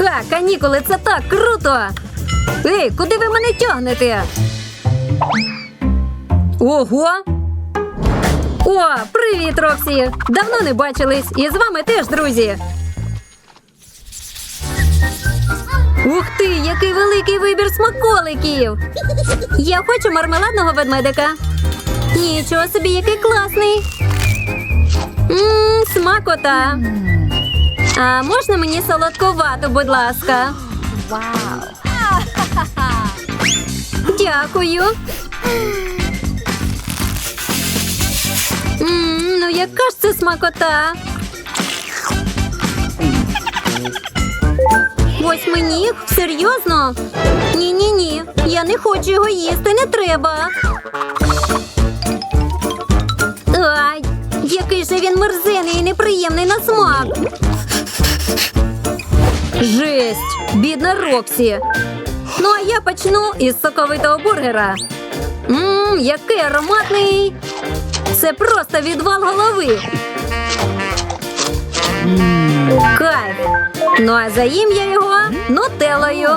Ха, канікули, це так круто! Ей, куди ви мене тягнете? Ого! О, привіт, Роксі! Давно не бачились, і з вами теж, друзі. Ух ти, який великий вибір смаколиків! Я хочу мармеладного ведмедика. Нічого собі, який класний. Ммм, смакота. А можна мені солодковату, будь ласка? Wow. Дякую. Ммм, ну яка ж це смакота? Ось мені? Серйозно? Ні-ні ні. Я не хочу його їсти, не треба. Ай, який же він мерзений і неприємний на смак. Жесть! Бідна Роксі. Ну, а я почну із соковитого бургера. Ммм, який ароматний! Це просто відвал голови. Кайф. Ну а заїм я його нутеллою.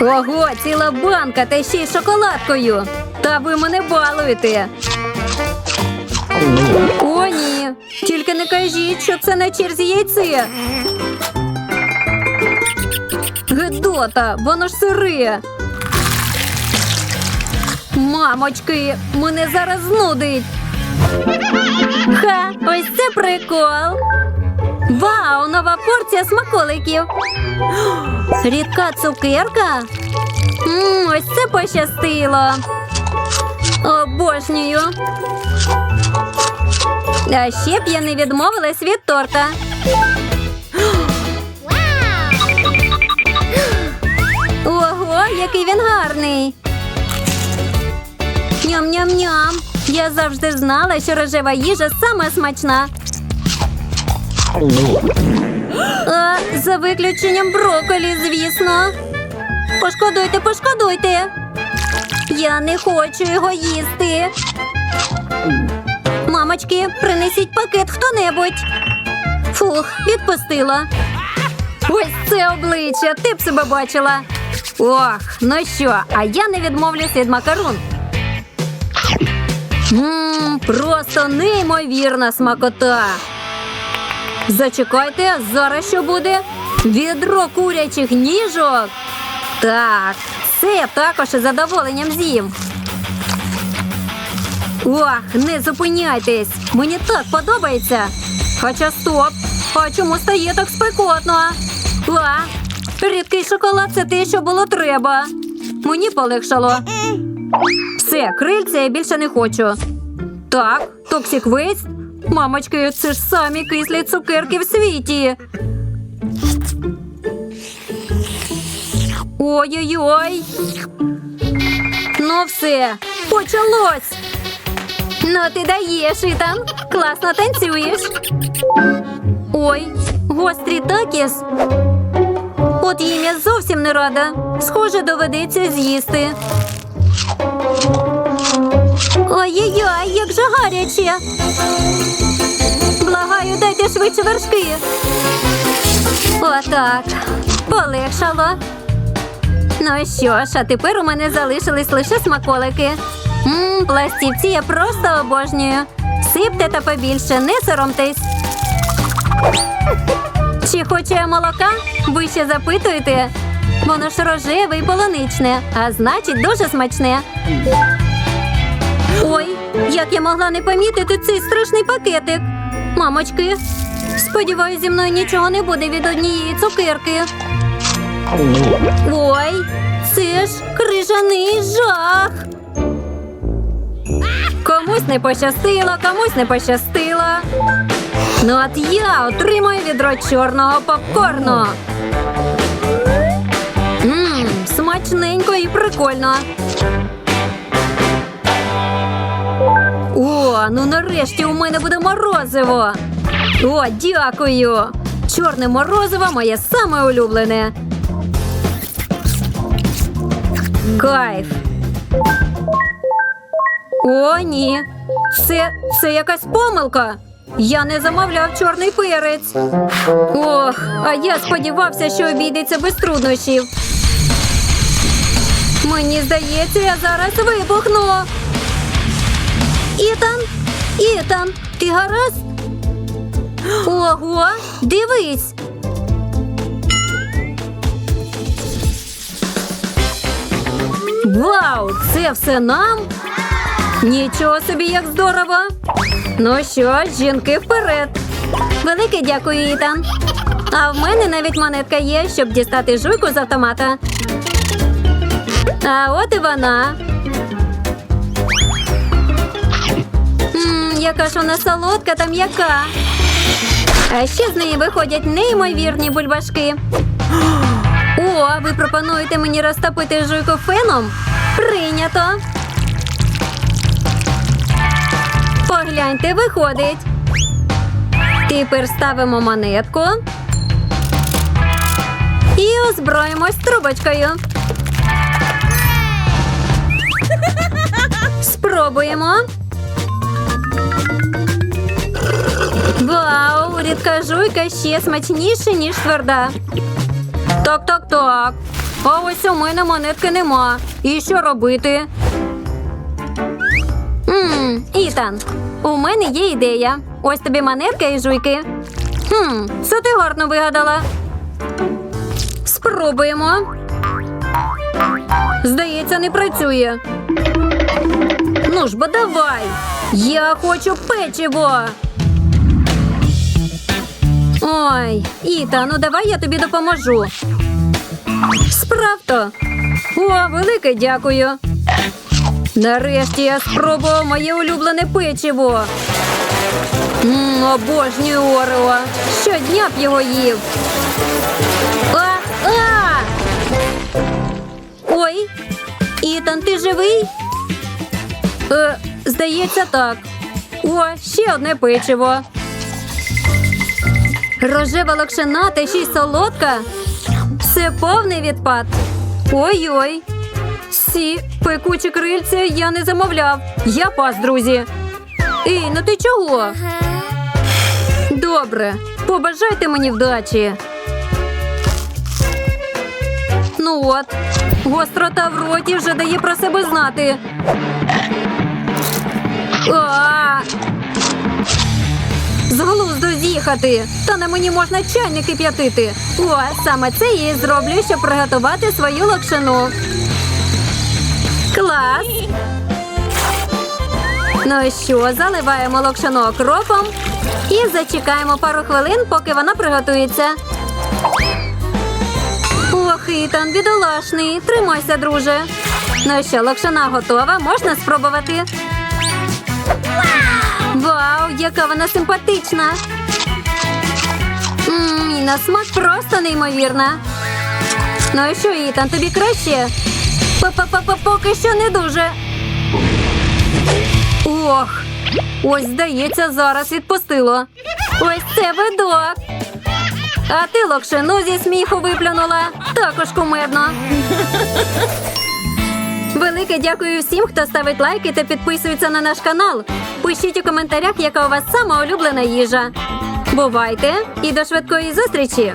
Ого, ціла банка та ще й шоколадкою. Та ви мене балуєте. Тільки не кажіть, що це на черзі яйце. Гедота, воно ж сире. Мамочки, мене зараз знудить. Ха, ось це прикол. Вау, нова порція смаколиків. Рідка цукерка. М, ось це пощастило. Обожнюю. А ще б я не відмовилась від торта. Ого, який він гарний. Ням-ням-ням. Я завжди знала, що рожева їжа саме смачна. А, за виключенням броколі, звісно. Пошкодуйте, пошкодуйте. Я не хочу його їсти. Мамочки, принесіть пакет хто-небудь. Фух, відпустила. Ось це обличчя, ти б себе бачила. Ох, ну що, а я не відмовлюсь від макарун. Ммм, просто неймовірна смакота. Зачекайте, зараз що буде? Відро курячих ніжок. Так, це я також із задоволенням з'їм. Ох, не зупиняйтесь! Мені так подобається. Хоча стоп! А чому стає так спекотно? А, рідкий шоколад це те, що було треба. Мені полегшало. Все, крильця я більше не хочу. Так, Токсік Вейст? Мамочки, це ж самі кислі цукерки в світі. Ой-ой-ой. Ну все, почалось. Ну, ти даєш, Ітан. Класно танцюєш. Ой, гострі такіс. От їм я зовсім не рада. Схоже, доведеться з'їсти. Ой-ой-ой, як же гаряче. Благаю, дайте швидше вершки. Отак. Полегшало. Ну що ж, а тепер у мене залишились лише смаколики. Мм, пластівці я просто обожнюю. Сипте та побільше, не соромтесь. Чи хочу я молока? Ви ще запитуєте? Воно ж рожеве і полуничне, а значить дуже смачне. Ой, як я могла не помітити цей страшний пакетик. Мамочки, сподіваюся, зі мною нічого не буде від однієї цукерки. Ой, це ж крижаний жах. Комусь не пощастило, комусь не пощастило. Ну от я отримаю відро чорного попкорну. Мм, смачненько і прикольно. О, ну нарешті у мене буде морозиво. О, дякую. Чорне морозиво моє саме улюблене. Кайф. О, ні. Це, це якась помилка. Я не замовляв чорний перець. Ох, а я сподівався, що обійдеться без труднощів. Мені здається, я зараз вибухну. Ітан, Ітан, ти гаразд? Ого, дивись. Вау, це все нам? Нічого собі, як здорово. Ну що, жінки вперед. Велике дякую, Ітан. А в мене навіть монетка є, щоб дістати жуйку з автомата. А от і вона. Мм, яка ж вона солодка та м'яка. А ще з неї виходять неймовірні бульбашки. О, ви пропонуєте мені розтопити жуйку феном? Прийнято. Погляньте, виходить. Тепер ставимо монетку. І озброїмось трубочкою. Спробуємо. Вау, рідка жуйка ще смачніша, ніж тверда. Так, так, так. А ось у мене монетки нема. І що робити? Ітан, у мене є ідея. Ось тобі монетка і жуйки. Хм, це ти гарно вигадала. Спробуємо. Здається, не працює. Ну ж бо давай. Я хочу печиво. Ой, Іта, ну давай я тобі допоможу. Справто. О, велике дякую. Нарешті я спробував моє улюблене печиво. Мм, обожнюю Орео. Щодня б його їв. А, а! Ой, Ітан, ти живий? Е, здається, так. О, ще одне печиво. Рожева локшина та ще й солодка. Це повний відпад. Ой-ой. Ці пекучі крильця я не замовляв. Я пас, друзі. Ей, ну ти чого? Добре, побажайте мені вдачі. Ну от, гострота в роті вже дає про себе знати. А! З глузду з'їхати. Та на мені можна чайник кип'ятити. О, саме це я і зроблю, щоб приготувати свою локшину. Клас. Ну і що, заливаємо локшину окропом і зачекаємо пару хвилин, поки вона приготується. Ох, Ітан, бідолашний. Тримайся, друже. Ну що, локшина готова, можна спробувати. Вау, яка вона симпатична. Ммм, на смак просто неймовірна. Ну і що, Ітан, тобі краще? Поки що не дуже. Ох, ось, здається, зараз відпустило. Ось це видок. А ти локшину зі сміху виплюнула. Також кумедно. Велике дякую всім, хто ставить лайки та підписується на наш канал. Пишіть у коментарях, яка у вас сама улюблена їжа. Бувайте і до швидкої зустрічі!